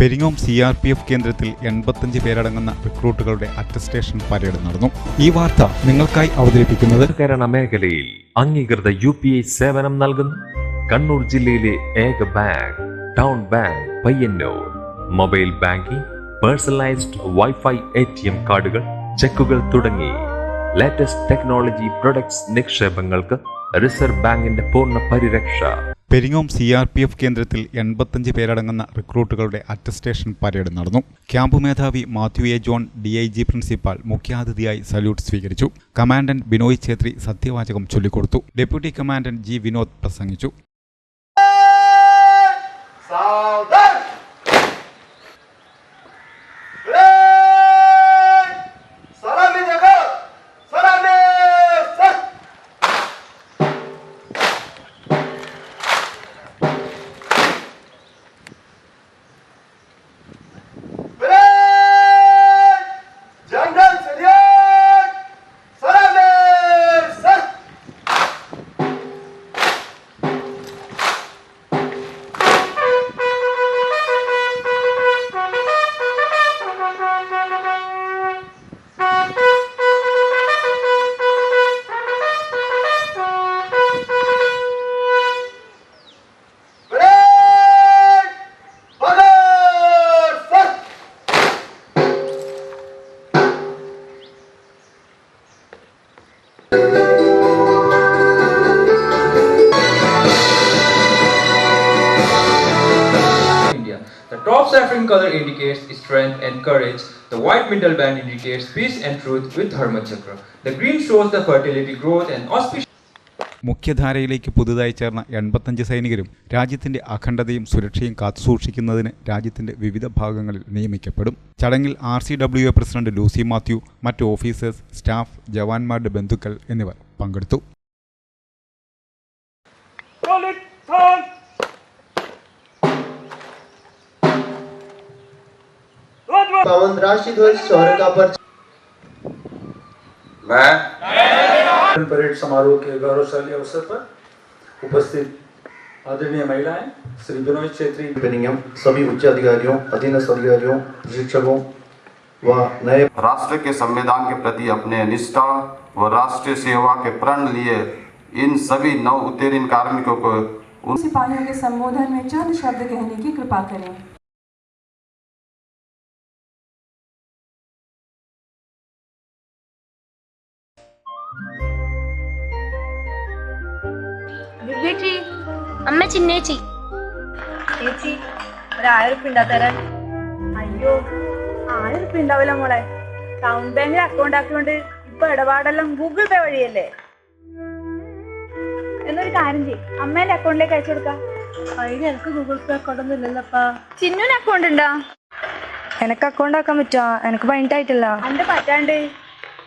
Peringome C R P F കേന്ദ്രത്തിൽ എൺപത്തഞ്ച് പേരടങ്ങുന്ന റിക്രൂട്ടുകളുടെ അറ്റസ്റ്റേഷൻ പരേഡ് നടന്നു. ഈ വാർത്ത നിങ്ങൾക്കായി അവതരിപ്പിക്കുന്നത് കേരള മേഖലയിൽ അംഗീകൃത യു പി ഐ സേവനം നൽകുന്നു. കണ്ണൂർ ജില്ലയിലെ ഏക bank town bank Payyanur. Mobile banking personalised wifi A T M കാർഡുകൾ ചെക്കുകൾ തുടങ്ങി. ലേറ്റസ്റ്റ് ടെക്നോളജി പ്രൊഡക്ട്സ് നിക്ഷേപങ്ങൾക്ക് റിസർവ് ബാങ്കിന്റെ പൂർണ പരിരക്ഷ. Peringome C R P F കേന്ദ്രത്തിൽ എൺപത്തഞ്ച് പേരടങ്ങുന്ന റിക്രൂട്ടുകളുടെ അറ്റസ്റ്റേഷൻ പരേഡ് നടന്നു. ക്യാമ്പ് മേധാവി Mathew A John D I G principal മുഖ്യാതിഥിയായി സല്യൂട്ട് സ്വീകരിച്ചു. കമാൻഡന്റ് ബിനോയ് ഛേത്രി സത്യവാചകം ചൊല്ലിക്കൊടുത്തു. ഡെപ്യൂട്ടി കമാൻഡന്റ് ജി വിനോദ് പ്രസംഗിച്ചു. India. The top saffron color indicates strength and courage. The white middle band indicates peace and truth with Dharma Chakra. The green shows the fertility, growth, and auspicious. മുഖ്യധാരയിലേക്ക് പുതുതായി ചേർന്ന എൺപത്തഞ്ച് സൈനികരും രാജ്യത്തിന്റെ അഖണ്ഡതയും സുരക്ഷയും കാത്തുസൂക്ഷിക്കുന്നതിന് രാജ്യത്തിന്റെ വിവിധ ഭാഗങ്ങളിൽ നിയമിക്കപ്പെടും ചടങ്ങിൽ R C W A president Lucy Mathew മറ്റ് ഓഫീസേഴ്സ് സ്റ്റാഫ് ജവാന്മാരുടെ ബന്ധുക്കൾ എന്നിവർ പങ്കെടുത്തു पावन राष्ट्रीय ध्वज शौर्य का पर गणतंत्र परेड समारोह के गौरवशाली अवसर पर उपस्थित आदरणीय महिलाएँ श्री विनोद छेत्री नियम सभी उच्च अधिकारियों अधीनस्थ अधिकारियों प्रशिक्षकों व नए राष्ट्र के संविधान के प्रति अपने निष्ठा व राष्ट्रीय सेवा के प्रण लिए इन सभी नव उत्तीर्ण कार्मिकों को उन सिपाहियों के संबोधन में चंद शब्द कहने की कृपा करें। ചേച്ചി അമ്മ ചിന്നേച്ചി. ചേച്ചി ഒരു ആയിരം ഉറുപ്പ അയ്യോ ആയിരം ഉറുപ്പ ഉണ്ടാവില്ല മോളെ ടൗൺ ബാങ്കിൽ അക്കൗണ്ട് ആക്കിയോണ്ട് ഇപ്പൊ ഇടപാടെല്ലാം ഗൂഗിൾ പേ വഴിയല്ലേ? എന്നൊരു കാര്യം ചെയ്യും. അമ്മേന്റെ അക്കൗണ്ടിലേക്ക് അയച്ചു കൊടുക്കാം. അതിന് എനിക്ക് ഗൂഗിൾ പേ അക്കൗണ്ട് ഒന്നും ഇല്ലല്ലപ്പാ ചിന്നുവിന് അക്കൗണ്ട് ഉണ്ടോ? എനക്ക് അക്കൗണ്ട് ആക്കാൻ പറ്റുമോ എനക്ക് പതിനെട്ടായിട്ടില്ല എന്റെ പറ്റാണ്ട്.